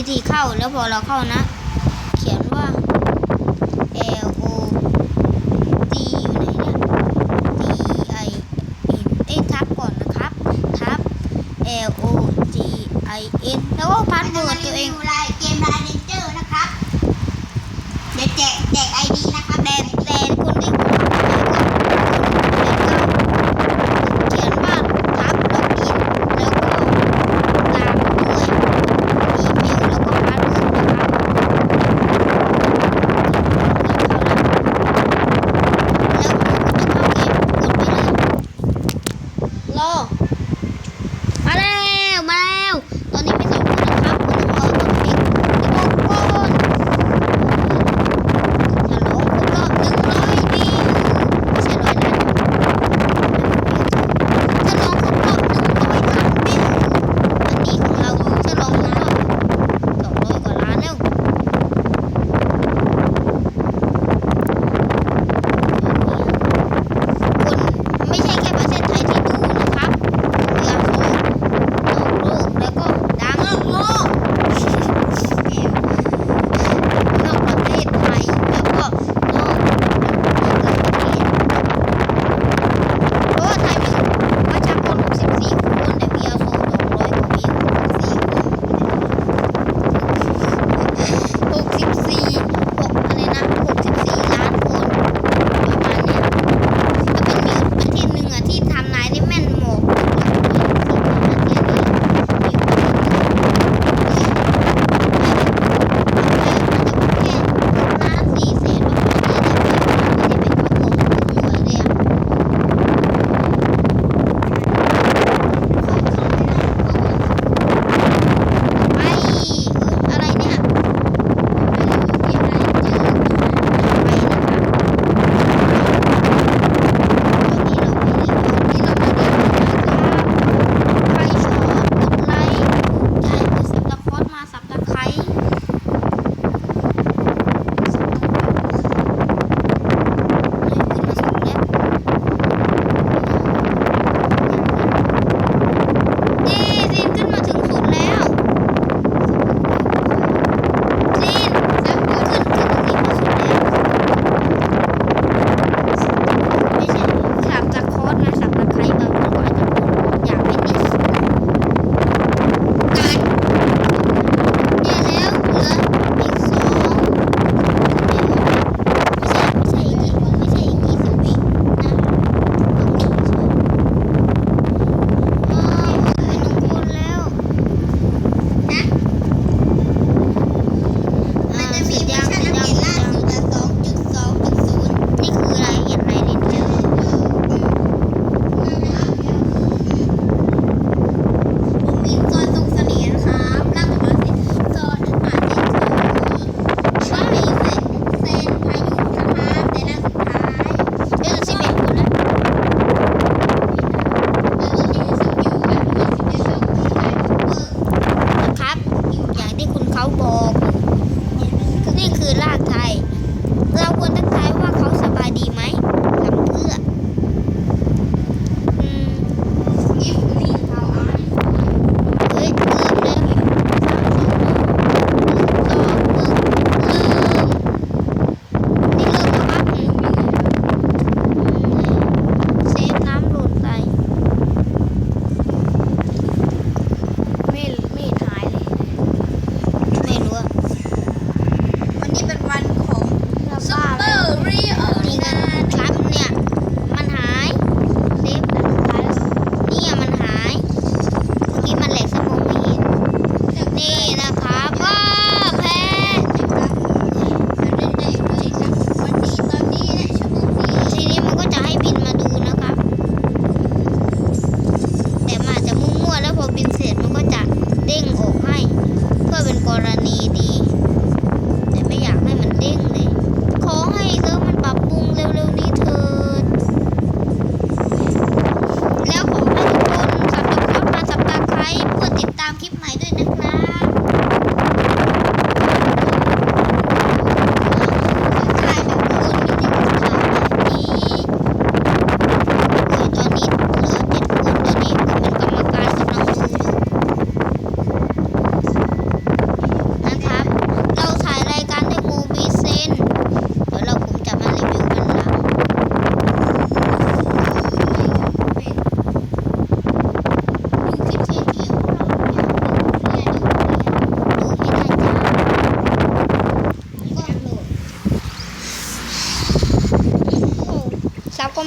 วิธีเข้าแล้วพอเราเข้านะ เขียนว่า L O T อยู่ไหนเนี่ย T I N เอ้ทับก่อนนะครับ ทับ L O T I N แล้วก็พันเบิดตัวเอง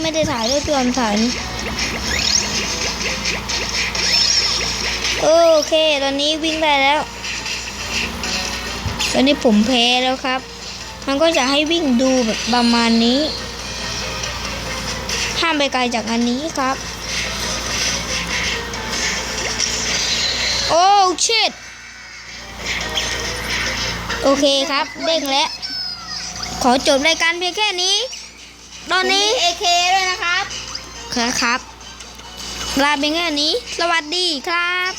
ไม่ได้ถ่ายด้วยพี่ออมถ่ายนี่โอเค ตอนนี้วิ่งได้แล้ว ตอนนี้ผมแพ้แล้วครับ มันก็จะให้วิ่งดูแบบประมาณนี้ ห้ามไปไกลจากอันนี้ครับ โอ้ชิตโอเคครับ เด้งแล้ว ขอจบรายการเพียงแค่นี้ ตอนนี้เอเคด้วยนะครับ ครับลาเพียงแค่นี้ สวัสดีครับ